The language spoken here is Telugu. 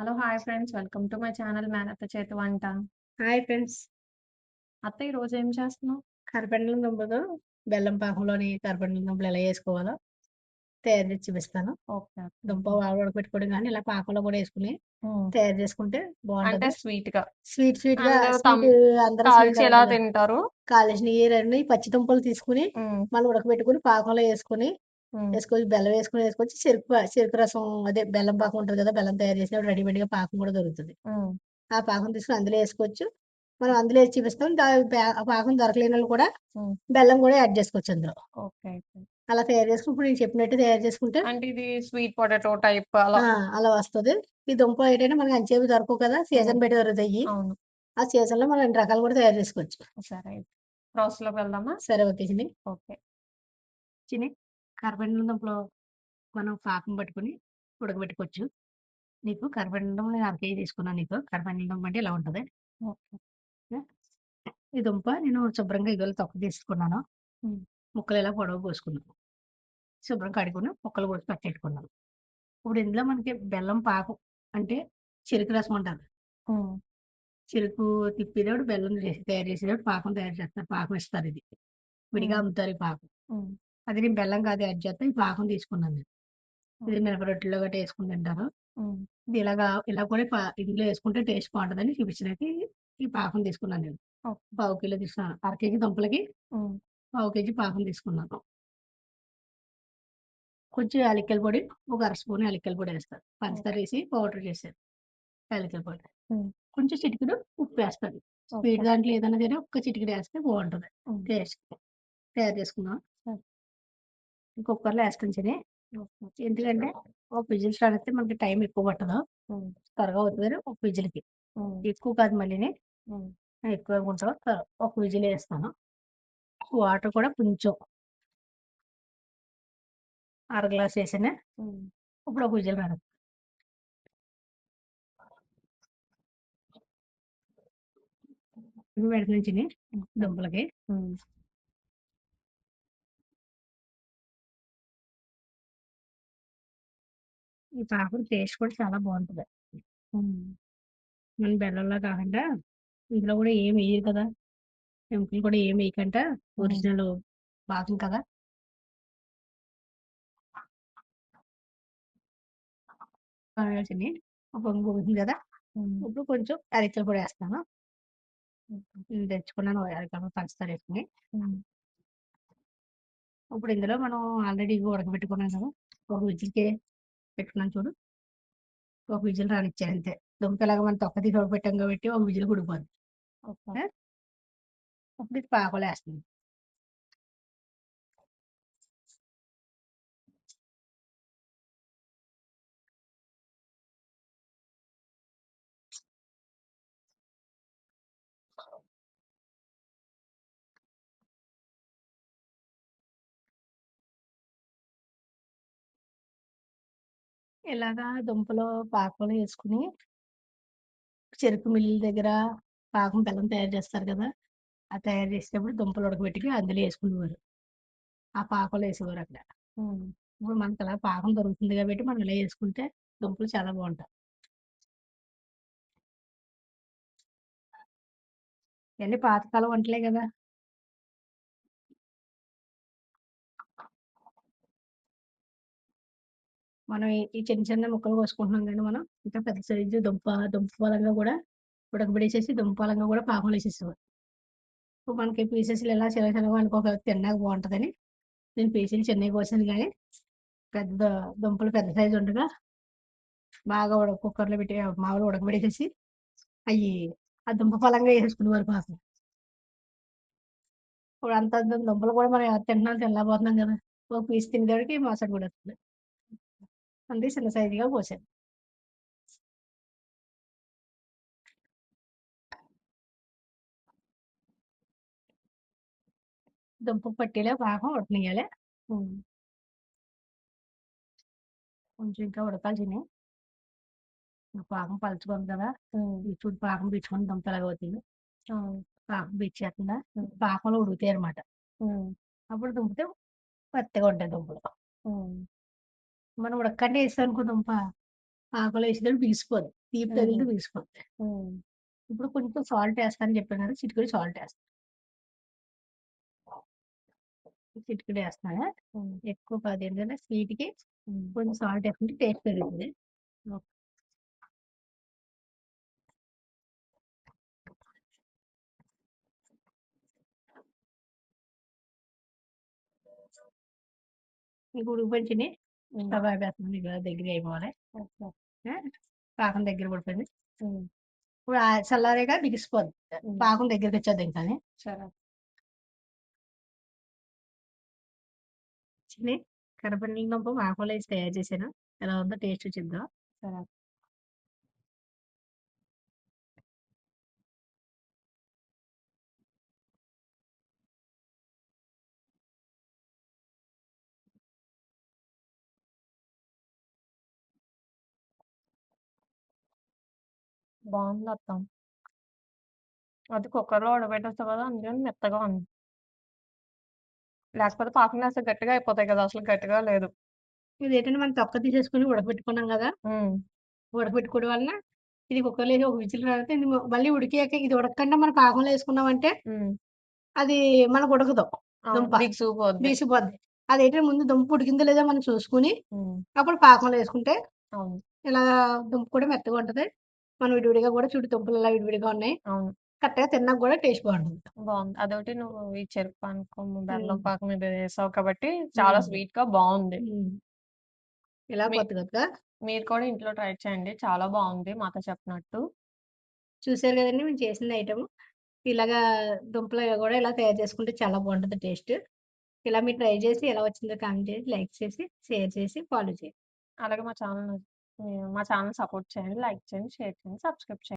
Hello! Hi friends. Welcome to my channel మేనత్త చేతి వంట. Hi friends. అత్త ఈరోజు ఏం చేస్తున్నావు? కరపెండలం దుంపతో బెల్లం పాకంలోని కరపెండలం దుంపలు ఎలా చేసుకోవాలో తయారు చేసి చూపిస్తాను. ఓకే. దుంప ఉడకబెట్టుకోవడం గానీ, ఇలా పాకంలో కూడా ఏసుకొని హ్మ్. తయారు చేసుకుంటే అంటే. స్వీట్‌గా. స్వీట్ అందరూ తం స్వీటు అందరూ స్వీట్ కాల్చి ఎలా అడగరు. తింటారు? కాలేసినయి రెండు పచ్చి దుంపలు తీసుకొని. మళ్ళీ ఉడకబెట్టుకొని పాకంలో ఏసుకొని, హ్మ్. ఏసుకోవచ్చు బెల్లం ఏసుకొని ఏసుకోవచ్చు. చెరుకు ప చెరుకు రసం అదే బెల్లం పాకం ఉంటది కదా! బెల్లం తయారు చేసినప్పుడు రెడీమేడ్‌గా పాకం కూడా దొరుకుతది. ఆ పాకం తీసుకొని అందులో ఏసుకోవచ్చు. మనం అందులో ఏసి చూపిస్తాం. దా పా ఆ పాకం దొరకలేనోళ్ళు కూడా హ్మ్. బెల్లం కూడా యాడ్ చేసుకోవచ్చు అందులో. ఓకే. ఓకే. అలా తయారు చేసుకొని ఇప్పుడు నేను చెప్పినట్టు తయారు చేసుకుంటే అంటే ఇది స్వీట్ పొటాటో టైప్ అలా. ఆ! అలా వస్తది. ఈ దుంప ఏంటంటే మనకి అంతసేపు దొరకవు కదా! సీజన్ బట్టి దొరుకుతాయి. అవును. ఆ సీజన్‌లో మనం 2 రకాలు కూడా తయారు చేసుకోవచ్చు. సరే అయితే. ప్రాసెస్‌లోకి వెళ్దామా? సరే ఓకే చిన్ని. ఓకే. చిన్ని కరపెండలం దుంపలు మనం పాకం పట్టుకొని ఉడకబెట్టుకోవచ్చు. నీకు కరపెండలం నేను అర కేజీ తీసుకున్నాను నీకు. కరపెండలం దుంప అంటే ఇలా ఉంటది. ఈ దుంప నేను శుభ్రంగా ఇగోల తొక్క తీసుకున్నాను. ముక్కలు ఇలా పొడవు కోసుకున్నాను. శుభ్రం కడుక్కుని ముక్కలు కోసి పక్కనెట్టుకున్నాను. ఇప్పుడు ఇందులో మనకి బెల్లం పాకం అంటే చెరుకు రసం అంటారు. చెరుకు తిప్పేటప్పుడు బెల్లం చేసి తయారు చేసేటప్పుడు పాకం తయారు చేస్తారు. పాకం ఇస్తారు ఇది. విడిగా. అమ్ముతారు ఈ పాకం. అది నేను బెల్లం కాదు యాడ్ చేస్తా. ఈ పాకం తీసుకున్నాను నేను. ఇది ఓకే. మినప రొట్టెల్లో గట్టా ఏసుకొని తింటారు. హ్మ్. ఇది ఇలాగా ఇలా కూడా పా ఇందులో ఏసుకుంటే టేస్ట్ బావుంటదని చూపించడానికి ఈ పాకం తీసుకున్నాను నేను. ఓకే. పావు కిలో తీసుకున్నాను. అర కేజీ దుంపలకి హ్మ్. పావు కేజీ పాకం తీసుకున్నాను. కొంచెం యాలక్కల పొడి, ఒక అర స్పూన్ యాలక్కల పొడి ఏస్తాను. పంచదార ఓకే. ఏసి పౌడర్ చేశాను. యాలక్కల పొడి. హ్మ్. కొంచెం చిటికెడు ఉప్పేస్తాను. ఓకే. స్వీట్ దాంట్లో ఏదైనా సరే ఒక్క చిటికెడు ఏస్తే బావుంటది. హ్మ్. టేస్ట్. తయారు చేసుకుందాం. కుక్కర్‌లో. ఓకే. ఎందుకంటే ఒక విజిల్స్ రానిస్తే మనకి టైం ఎక్కువ పట్టదు. హ్మ్. త్వరగా అవుతదని ఒక విజిల్‌కి. హ్మ్. ఎక్కువ కాదు మళ్ళీని. హ్మ్. ఎక్కువ అనుకుంటావు. త ఒక విజిల్ ఏస్తాను. వాటర్ కూడా కొంచెం అర గ్లాస్. హ్మ్. ఇప్పుడు ఒక విజిల్ చిన్ని ఓకే. దుంపలకి. హ్మ్. ఈ పాకం టేస్ట్ కూడా చాలా బావుంటది. హ్మ్. మన బెల్లంలా కాకుండా ఇందులో కూడా ఏమి ఎయ్యరు కదా! ఎముకలు కూడా ఎయకంట హ్మ్. ఒరిజినల్ పాకం కదా! ఒక పొంగు ఉడికింది కదా! ఇప్పుడు కొంచెం ఏస్తాను. ఓకే. నేను తెచ్చుకున్నాను యాలక్కల పంచదార ఏసుకొని. హ్మ్. ఇప్పుడు ఇందులో మనం ఆల్రెడీ ఉడకబెట్టుకున్నాం కదా! ఒక విజిల్‌కి పెట్టుకున్నాను చూడు. ఒక విజిల్ రానిచ్చాను అంతే. దుంప ఎలాగో మనం తొక్క తీసి ఉడకబెట్టాం కాబట్టి ఒక విజిల్‌కి ఉడికిపోద్ది. ఓకే. ఇప్పుడు ఇది పాకంలో ఏస్తున్నాను. ఇలాగా దుంపలు పాకంలో ఏసుకొని చెరుకు మిల్లుల దగ్గర పాకం బెల్లం తయారు చేస్తారు కదా! ఆ తయారు చేసేటప్పుడు దుంపలు ఉడకబెట్టి అందులో ఏసుకునేవారు. ఆ పాకంలో ఏసేవారు అక్కడ. ఇప్పుడు మనకి అలా పాకం దొరుకుతుంది కాబట్టి మనం ఇలా ఏసుకుంటే దుంపలు చాలా బావుంటాయి. ఇయన్నీ పాతకాలం వంటలే కదా! మనం ఈ చిన్న చిన్న ముక్కలు కోసుకుంటున్నాం కానీ మనం ఇంకా పెద్ద సైజు దుంప దుంప పలంగా కూడా ఉడకబడేసేసి దుంప పలంగా కూడా పాకంలో వేసేసేవారు మనకి పీసెస్‌లు ఇలా చిన్న చిన్నగా అనుకో తిన్నాక బాగుంటుందని నేను పీసెలు చిన్నవి కోసాను కానీ పెద్ద దుంపలు పెద్ద సైజు ఉండగా బాగా ఉడక కుక్కర్‌లో పెట్టి మామూలు ఉడకబడేసేసి అవి ఆ దుంప పలంగా వేసుకునేవారు పాకం. ఇప్పుడు అంత అంత దుంపలు కూడా మనం తింటున్నాం తినలేకపోతున్నాం కదా! ఒక పీస్ తినేటప్పటికి కూడా వస్తుంది అందుకే చిన్న సైజుగా కోసాను. దుంపకు పట్టేలా పాకం ఉడకనియ్యాలి. హ్మ్. కొంచెం ఇంకా ఉడకాలి చిన్ని. పాకం పలుచగా ఉంది కదా! చూడు పాకం పీల్చుకొని దుంప ఎలాగ అవుతుంది. పాకం పీల్చేస్తుందా? హ్మ్. పాకంలో ఉడుకుతాయన్నమాట. హ్మ్. అప్పుడు దుంపితే మెత్తగా ఉంటాయి దుంపలు. మనం ఉడకకుండా ఏసామనుకో దుంప పాకంలో వేసేటప్పుడు బిగిసిపోద్ది. తీపి తగిలితే. బిగిసిపోద్ది. హ్మ్. ఇప్పుడు కొంచెం సాల్ట్ ఏస్తా అని చెప్పాను కదా! చిటికెడు సాల్ట్ ఏస్తా. చిటికెడు. హ్మ్. ఎక్కువ కాదు ఎందుకంటే స్వీట్‌కి. కొంచెం సాల్ట్ ఏసుకుంటే టేస్ట్ పెరుగుతది. ఓకే. ఇంక ఇక దగ్గరకి అయిపోవాలి. ఓకే. ఆ! పాకం దగ్గర పడిపోయింది. ఇప్పుడు ఆ చల్లారాక బిగిసిపోద్ది. పాకం దగ్గరికొచ్చేద్ది ఇంకాని. సరే. చిన్ని కరపనీలదుంప పాకంలో ఏసి తయారు చేశాను. ఎలా ఉందో టేస్ట్ చూద్దాం. సరే. బావుందత్త. అది కుక్కర్‌లో ఉడకబెట్టేస్తావు కదా! అందుకని మెత్తగా ఉంది. లేకపోతే ఏస్తే గట్టిగా అయిపోతాయి కదా! అసలు గట్టిగా లేదు. ఇదేంటంటే మనం తొక్క తీసేసుకొని ఉడకబెట్టుకున్నాం గదా! హ్మ్. ఉడకబెట్టుకోవడం వలన ఇది కుక్కర్‌లో ఏసి ఒక విజిల్ ఇది మళ్ళీ ఉడికాక ఇది ఉడకకుండా మనం పాకంలో ఏసుకున్నామంటే హ్మ్. అది మనకు ఉడకదు అవును. దుంప. బిగిసిపోద్ది. బిగిసిపోద్ది. అదేంటంటే ముందు దుంప ఉడికిందో లేదో మనం చూసుకొని హ్మ్. అప్పుడు పాకంలో ఏసుకుంటే అవును. ఇలా దుంప కూడా మెత్తగా ఉంటది. మనం విడివిడిగా కూడా చూడు దుంపలు ఇలా విడివిడిగా ఉన్నాయి. అవును. కరెక్ట్‌గా తిన్నాక కూడా టేస్ట్ బావుంటుంది. బావుంది. అదొకటి నువ్వు ఈ చెరుకు పానకం, బెల్లం హ్మ్. పాకం ఇది వేసావు కాబట్టి చాలా హ్మ్. స్వీట్‌గా బావుంది. హ్మ్. ఇలా మీ కొత్త కొత్తగా మీరు కూడా ఇంట్లో ట్రై చేయండి. చాలా బావుంది మాతో చెప్పినట్టు. చూసారు కదండీ మేము చేసిన ఐటెము. ఇలాగా దుంపలు కూడా ఇలా తయారు చేసుకుంటే చాలా బావుంటది టేస్ట్. ఇలా మీరు ట్రై చేసి ఎలా వచ్చిందో కామెంట్ చేసి, లైక్ చేసి, షేర్ చేసి, ఫాలో చేయండి. అలాగే మా ఛానెల్‌ని. మా ఛానల్ సపోర్ట్ చేయండి. లైక్ చేయండి, షేర్ చేయండి, సబ్స్క్రైబ్ చేయండి.